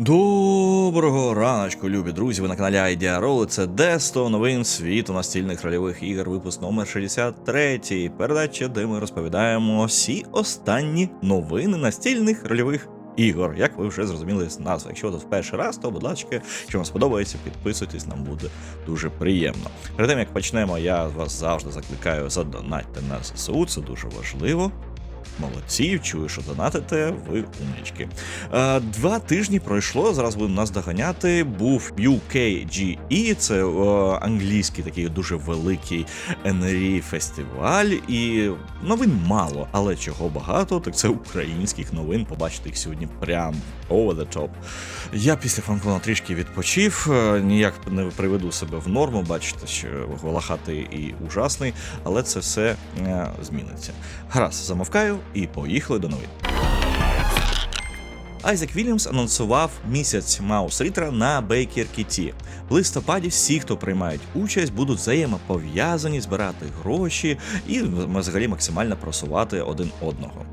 Доброго раночку, любі друзі. Ви на каналі Айдіароли. Це Десто новин світу настільних рольових ігор, випуск номер 63. Передача, де ми розповідаємо всі останні новини настільних рольових ігор. Як ви вже зрозуміли з назви. Якщо тут в перший раз, то будь ласка, якщо вам сподобається, підписуйтесь, нам буде дуже приємно. Перед тим як почнемо, я вас завжди закликаю задонатьте на ЗСУ, це дуже важливо. Молодці, чую, що донатите, ви умнічки. Е, два тижні пройшло. Зараз будемо нас доганяти. Був UKGE, це е, англійський такий дуже великий NRE фестиваль. І новин мало, але чого багато, так це українських новин. Побачите їх сьогодні прям over the top. Я після фанкона трішки відпочив, е, ніяк не приведу себе в норму. Бачите, що волохатий і ужасний, але це все зміниться. Гаразд, замовкаю і поїхали до новин. Айзек Вільямс анонсував місяць Маус Рітера на Бейкер Кіті. В листопаді всі, хто приймають участь, будуть взаємопов'язані, збирати гроші і взагалі максимально просувати один одного.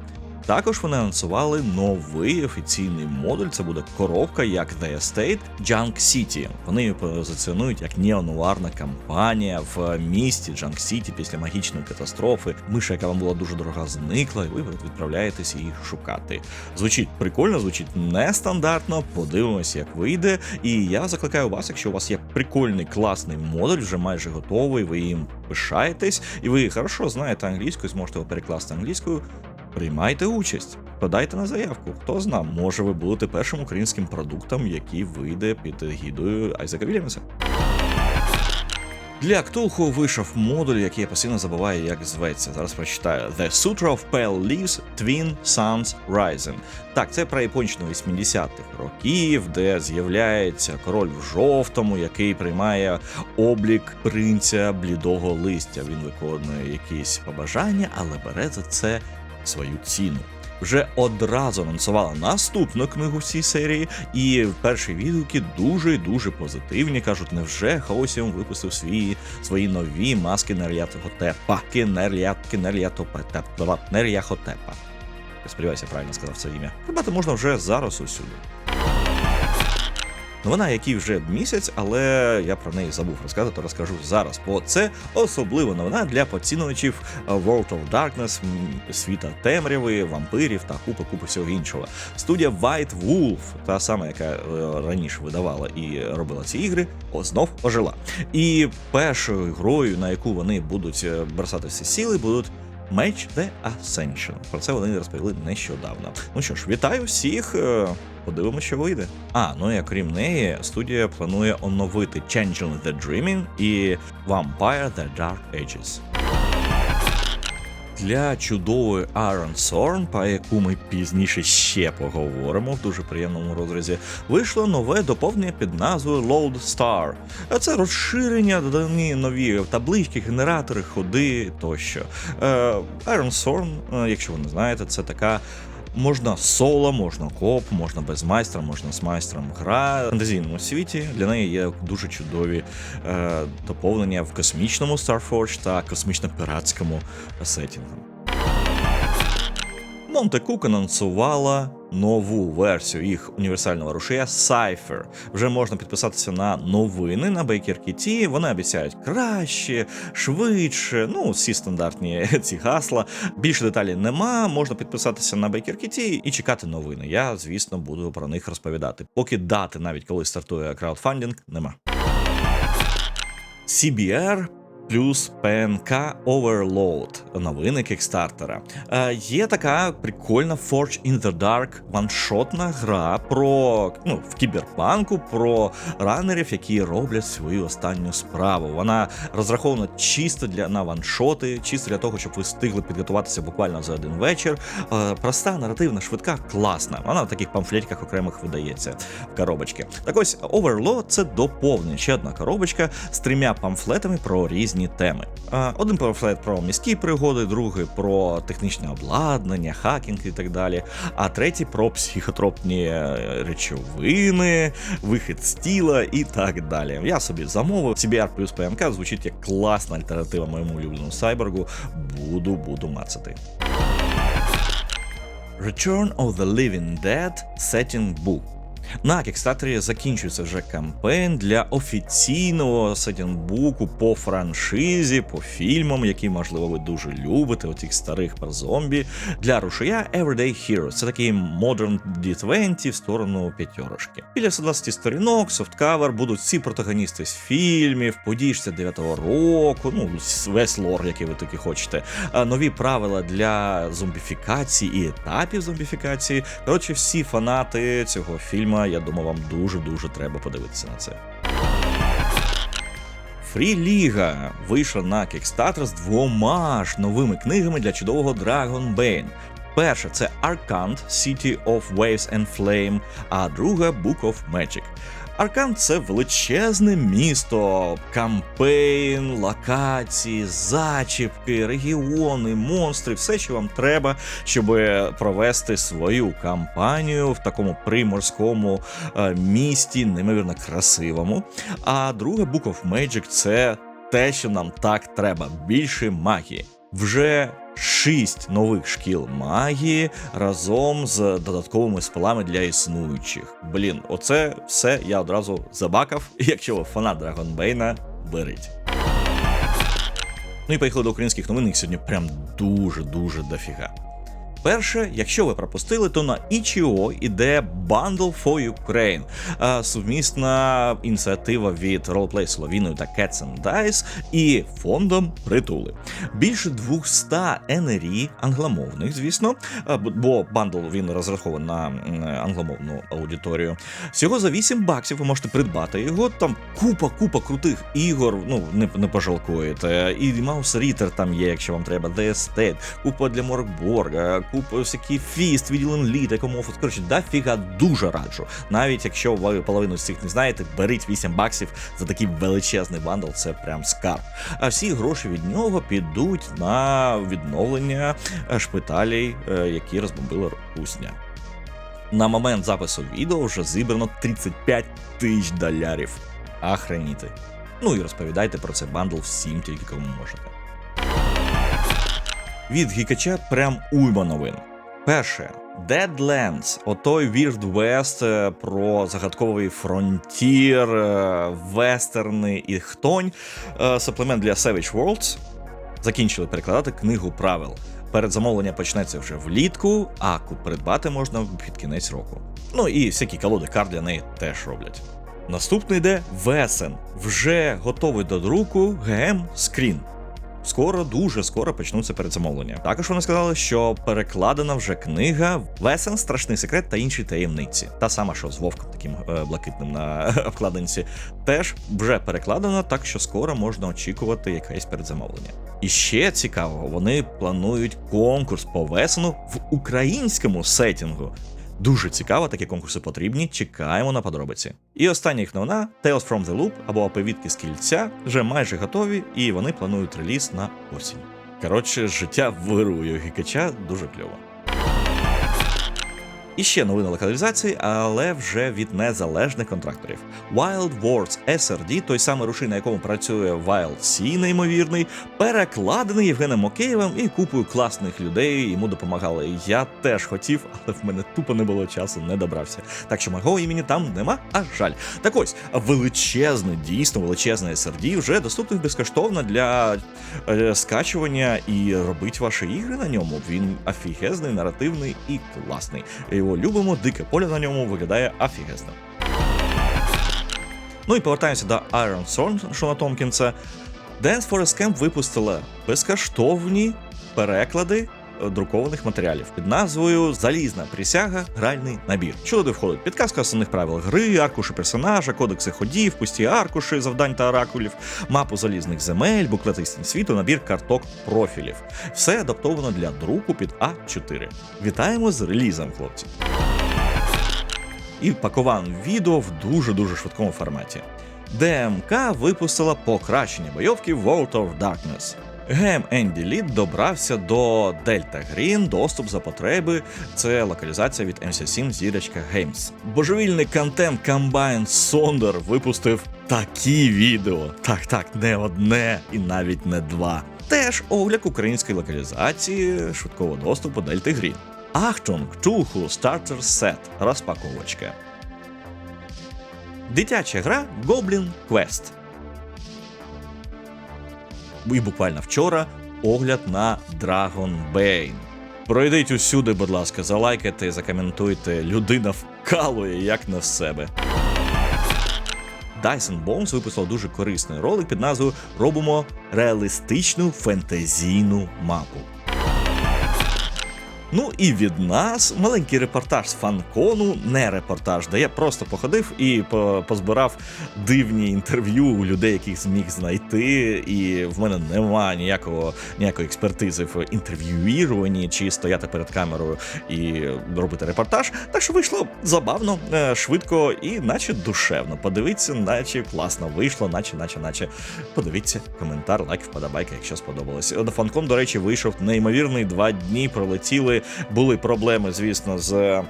Також вони анонсували новий офіційний модуль. Це буде коробка як The Estate Junk City. Вони її позиціонують як неонуарна кампанія в місті Junk City після магічної катастрофи. Миша, яка вам була дуже дорога, зникла, і ви відправляєтесь її шукати. Звучить прикольно, звучить нестандартно. Подивимось, як вийде. І я закликаю вас, якщо у вас є прикольний класний модуль, вже майже готовий. Ви їм пишаєтесь, і ви хорошо знаєте англійську, зможете його перекласти англійською. Приймайте участь, подайте на заявку. Хто зна, може ви будете першим українським продуктом, який вийде під гідою Айзека Вільямса. Для Ктулху вийшов модуль, який я постійно забуваю, як зветься. Зараз прочитаю: The Sutra of Pale Leaves Twin Suns Rising. Так, це про японщину 80-х років, де з'являється король в жовтому, який приймає облік принця блідого листя. Він виконує якісь побажання, але бере за це свою ціну. Вже одразу анонсувала наступну книгу в цій серії, і перші відгуки дуже і дуже позитивні. кажуть, невже Хаосіум випустив свої свої нові маски Нер'ятотепа. Нер'ятотепа. Нер'яхотепа. Я сподіваюся, правильно сказав це ім'я. Придбати можна вже зараз усюди. Новина, який вже місяць, але я про неї забув розказати, розкажу зараз. Бо це особлива новина для поцінувачів World of Darkness, світа темряви, вампирів та купи купи всього іншого. Студія White Wolf, та сама, яка е, раніше видавала і робила ці ігри, знов ожила. І першою грою, на яку вони будуть е, бросати всі сили, будуть. Match the Ascension. Про це вони розповіли нещодавно. Ну що ж, вітаю всіх. е, Подивимося, що вийде. А, ну і окрім неї, студія планує оновити Changing the Dreaming і Vampire the Dark Ages. Для чудової Iron Thorn, про яку ми пізніше ще поговоримо в дуже приємному розрізі, вийшло нове доповнення під назвою Load Star. А Це розширення, додані нові таблички, генератори, ходи тощо. Е, Iron Thorn, е, якщо ви не знаєте, це така. Можна соло, можна коп, можна без майстра, можна з майстром гра в фантазійному світі. Для неї є дуже чудові е, доповнення в космічному Starforge та космічно-піратському сетінгу. Монте Кук анонсувала нову версію їх універсального рушія Cypher. Вже можна підписатися на новини на Baker KT. Вони обіцяють краще, швидше. Ну, всі стандартні ці гасла. Більше деталей нема. Можна підписатися на Baker KT і чекати новини. Я, звісно, буду про них розповідати. Поки дати, навіть коли стартує краудфандинг, нема. CBR плюс ПНК Overload новини кікстартера. Е, є така прикольна Forge in the Dark ваншотна гра про ну, в кіберпанку про ранерів, які роблять свою останню справу. Вона розрахована чисто для на ваншоти, чисто для того, щоб ви встигли підготуватися буквально за один вечір. Е, проста, наративна, швидка, класна. Вона в таких памфлетиках окремих видається в коробочки. Так ось Overload – це доповнення. Ще одна коробочка з трьома памфлетами про різні теми. Е, Один памфлет про міські пригоди, другий про технічне обладнання, хакінг і так далі. А третій про психотропні е, речовини, вихід з тіла і так далі. Я собі замовив. CBR плюс ПМК звучить як класна альтернатива моєму улюбленому сайбергу. Буду, буду мацати. Return of the Living Dead Setting Book. На кікстатері закінчується вже кампейн для офіційного сетінбуку по франшизі, по фільмам, які, можливо, ви дуже любите, отих старих про зомбі. Для рушія Everyday Heroes. Це такий Modern D20 в сторону п'ятерочки. Біля 120 сторінок, софткавер, будуть всі протагоністи з фільмів, подій 69-го року, ну, весь лор, який ви таки хочете. Нові правила для зомбіфікації і етапів зомбіфікації. Коротше, всі фанати цього фільму, я думаю, вам дуже-дуже треба подивитися на це. Фрі Ліга вийшла на Kickstarter з двома ж новими книгами для чудового Dragon Bane. Перша це Arcant City of Waves and Flame, а друга Book of Magic. Аркан це величезне місто, кампейн, локації, зачіпки, регіони, монстри, все, що вам треба, щоб провести свою кампанію в такому приморському е, місті, неймовірно красивому. А друге Book of Magic це те, що нам так треба більше магії. Вже шість нових шкіл магії разом з додатковими спилами для існуючих. Блін, оце все я одразу забакав. Якщо ви фанат Драгонбейна, беріть. Ну і поїхали до українських новин, їх сьогодні прям дуже-дуже дофіга. Перше, якщо ви пропустили, то на Itch.io іде Bundle for Ukraine, сумісна ініціатива від Roleplay Словіною та Cats and Dice і фондом Притули. Більше 200 НРІ англомовних, звісно, а, бо- бандл він розрахований на англомовну аудиторію. Всього за 8 баксів ви можете придбати його. Там купа, купа крутих ігор. Ну не, не пожалкуєте. І Маус Рітер там є, якщо вам треба, The Estate, купа для Моркборга, всякі фіст, відділен літ, екомофос. Коротше, дофіга дуже раджу. Навіть якщо ви половину з цих не знаєте, беріть 8 баксів за такий величезний бандл, це прям скарб. А всі гроші від нього підуть на відновлення е, шпиталей, е, які розбомбили Русня. На момент запису відео вже зібрано 35 тисяч долярів. Охреніти. Ну і розповідайте про це бандл всім, тільки кому можете. Від гікача прям уйма новин. Перше. Deadlands, отой Weird West е, про загадковий фронтір, е, вестерни і хтонь. Е, Суплемент для Savage Worlds. Закінчили перекладати книгу правил. Передзамовлення почнеться вже влітку, а придбати можна під кінець року. Ну і всякі колоди карт для неї теж роблять. Наступний йде Весен. Вже готовий до друку ГМ Скрін. Скоро, дуже скоро почнуться передзамовлення. Також вони сказали, що перекладена вже книга Весен, страшний секрет та інші таємниці. Та сама, що з вовком таким е, блакитним на обкладинці, теж вже перекладена, так що скоро можна очікувати якесь передзамовлення. І ще цікавого, вони планують конкурс по весену в українському сетінгу. Дуже цікаво, такі конкурси потрібні. Чекаємо на подробиці. І остання їх новина Tales from the Loop або оповідки з кільця вже майже готові, і вони планують реліз на осінь. Коротше, життя вирує гікача дуже кльово. І ще новина локалізації, але вже від незалежних контракторів. Wild Wars SRD, той самий рушій, на якому працює Wild Sea, неймовірний, перекладений Євгеном Океєвим і купою класних людей йому допомагали. Я теж хотів, але в мене тупо не було часу, не добрався. Так що мого імені там нема, а жаль. Так ось, величезне, дійсно величезне SRD вже доступний безкоштовно для е, скачування і робить ваші ігри на ньому. Він офігезний, наративний і класний. Його любимо, дике поле на ньому виглядає афігезно. Ну і повертаємося до Iron Sword Шона Томкінса. Dance Forest Camp випустила безкоштовні переклади друкованих матеріалів під назвою Залізна присяга, гральний набір. Що туди входить? Підказка основних правил гри, аркуші персонажа, кодекси ходів, пусті аркуші, завдань та оракулів, мапу залізних земель, буклет істин світу, набір карток профілів. Все адаптовано для друку під А4. Вітаємо з релізом, хлопці! і пакуван відео в дуже-дуже швидкому форматі. ДМК випустила покращення бойовки World of Darkness. Гем Енді Лід добрався до Дельта Грін, доступ за потреби. Це локалізація від MC7 зірочка Games. Божевільний контент Combine Сonder випустив такі відео. Так, так, не одне і навіть не два. Теж огляд української локалізації швидкого доступу Дельти Грін. Achtung, Чуху Starter Set розпаковочка. Дитяча гра Goblin Quest. І буквально вчора огляд на Bane. Пройдіть усюди, будь ласка, залайкайте, закоментуйте. Людина вкалує як на себе. Dyson Bones виписав дуже корисний ролик під назвою Робимо реалістичну фентезійну мапу. Ну і від нас маленький репортаж з фанкону, не репортаж, де я просто походив і по- позбирав дивні інтерв'ю у людей, яких зміг знайти. І в мене немає ніякого ніякої експертизи в інтерв'юіруванні чи стояти перед камерою і робити репортаж. Так що вийшло забавно, е, швидко і наче душевно. Подивіться, наче класно вийшло, наче, наче, наче. Подивіться, коментар, лайк, вподобайка, якщо сподобалось. На фанкон, до речі, вийшов неймовірний два дні. Пролетіли. Були проблеми, звісно, з е,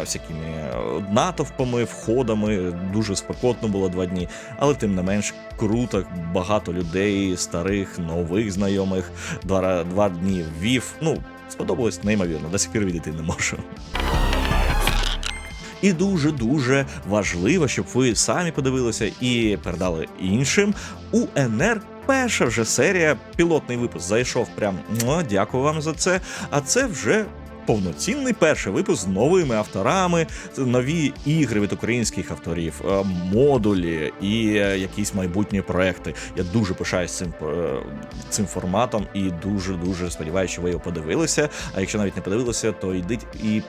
всякими натовпами, входами. Дуже спекотно було два дні. Але тим не менш круто, багато людей, старих, нових знайомих. Два, два дні ввів. Ну, сподобалось неймовірно. До сих пір відійти не можу. І дуже дуже важливо, щоб ви самі подивилися і передали іншим. У НР перша вже серія, пілотний випуск зайшов прям. «Муа, Дякую вам за це. А це вже. Повноцінний перший випуск з новими авторами, нові ігри від українських авторів, е, модулі і е, якісь майбутні проекти. Я дуже пишаюсь цим, е, цим форматом і дуже дуже сподіваюся, що ви його подивилися. А якщо навіть не подивилися, то йдіть і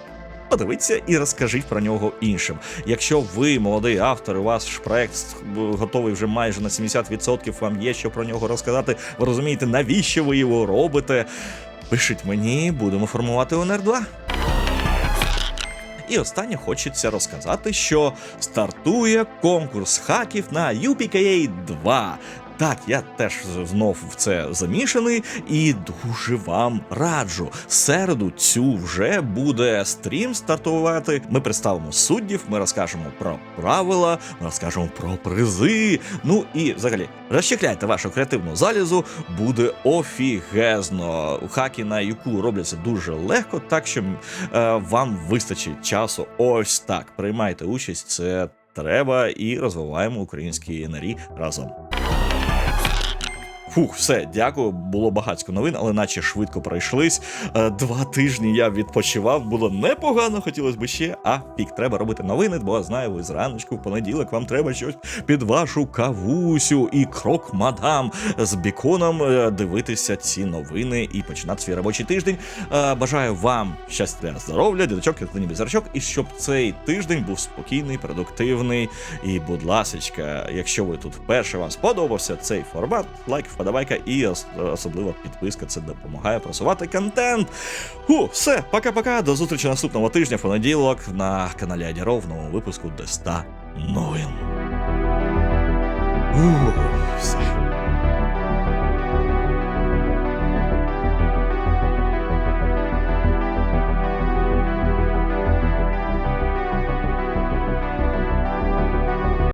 подивіться і розкажіть про нього іншим. Якщо ви молодий автор, у вас проект готовий вже майже на 70%, вам є що про нього розказати. Ви розумієте, навіщо ви його робите? Пишіть мені, будемо формувати ОНР 2. І останнє хочеться розказати, що стартує конкурс хаків на UPKA 2. Так, я теж знов в це замішаний і дуже вам раджу. Середу цю вже буде стрім стартувати. Ми представимо суддів, ми розкажемо про правила, ми розкажемо про призи. Ну і взагалі розчехляйте вашу креативну залізу, буде офігезно. Хаки на юку робляться дуже легко, так що е, вам вистачить часу. Ось так. Приймайте участь, це треба, і розвиваємо українські НРІ разом. Фух, все, дякую. Було багатько новин, але наче швидко пройшлись. Е, Два тижні я відпочивав, було непогано, хотілося б ще. А пік треба робити новини, бо знаю, ви зраночку в понеділок вам треба щось під вашу кавусю і крок мадам з біконом е, дивитися ці новини і починати свій робочий тиждень. Е, Бажаю вам щастя, здоров'я, діточок, дитині безрачок, і щоб цей тиждень був спокійний, продуктивний. І, будь ласочка, якщо ви тут вперше вам сподобався цей формат, лайк, вподобайка і особливо підписка. Це допомагає просувати контент. Фу, все, пока-пока. До зустрічі наступного тижня, в понеділок, на каналі Адіров в новому випуску Деста новин.